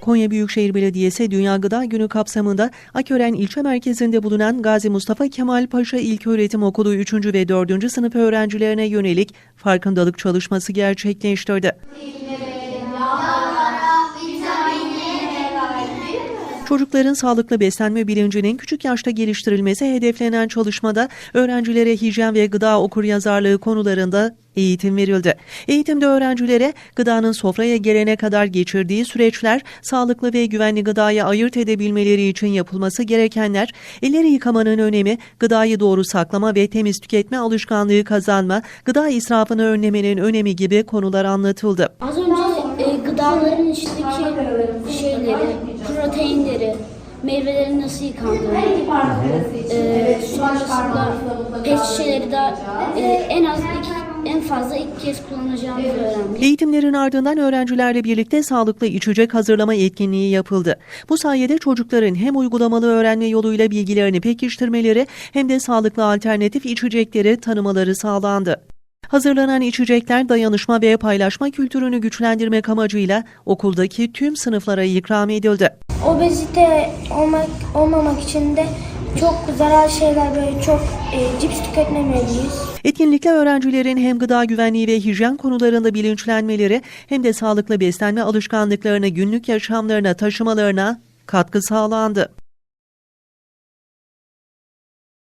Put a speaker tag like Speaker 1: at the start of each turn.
Speaker 1: Konya Büyükşehir Belediyesi Dünya Gıda Günü kapsamında Akören ilçe merkezinde bulunan Gazi Mustafa Kemal Paşa İlköğretim Okulu 3. ve 4. sınıf öğrencilerine yönelik farkındalık çalışması gerçekleştirdi. Çocukların sağlıklı beslenme bilincinin küçük yaşta geliştirilmesi hedeflenen çalışmada öğrencilere hijyen ve gıda okuryazarlığı konularında eğitim verildi. Eğitimde öğrencilere gıdanın sofraya gelene kadar geçirdiği süreçler, sağlıklı ve güvenli gıdayı ayırt edebilmeleri için yapılması gerekenler, elleri yıkamanın önemi, gıdayı doğru saklama ve temiz tüketme alışkanlığı kazanma, gıda israfını önlemenin önemi gibi konular anlatıldı.
Speaker 2: Az önce e, gıdaların içindeki şeyleri, proteinleri, meyvelerin nasıl yıkandığını, e, sonrasında pet şişeleri de e, en az iki, en fazla ilk kez kullanacağımızı öğrendik.
Speaker 1: Eğitimlerin ardından öğrencilerle birlikte sağlıklı içecek hazırlama etkinliği yapıldı. Bu sayede çocukların hem uygulamalı öğrenme yoluyla bilgilerini pekiştirmeleri hem de sağlıklı alternatif içecekleri tanımaları sağlandı. Hazırlanan içecekler dayanışma ve paylaşma kültürünü güçlendirmek amacıyla okuldaki tüm sınıflara ikram edildi.
Speaker 3: Obezite olmak olmamak için de çok zararlı şeyler böyle çok e, cips tüketmemeliyiz.
Speaker 1: Etkinlikle öğrencilerin hem gıda güvenliği ve hijyen konularında bilinçlenmeleri hem de sağlıklı beslenme alışkanlıklarını günlük yaşamlarına taşımalarına katkı sağlandı.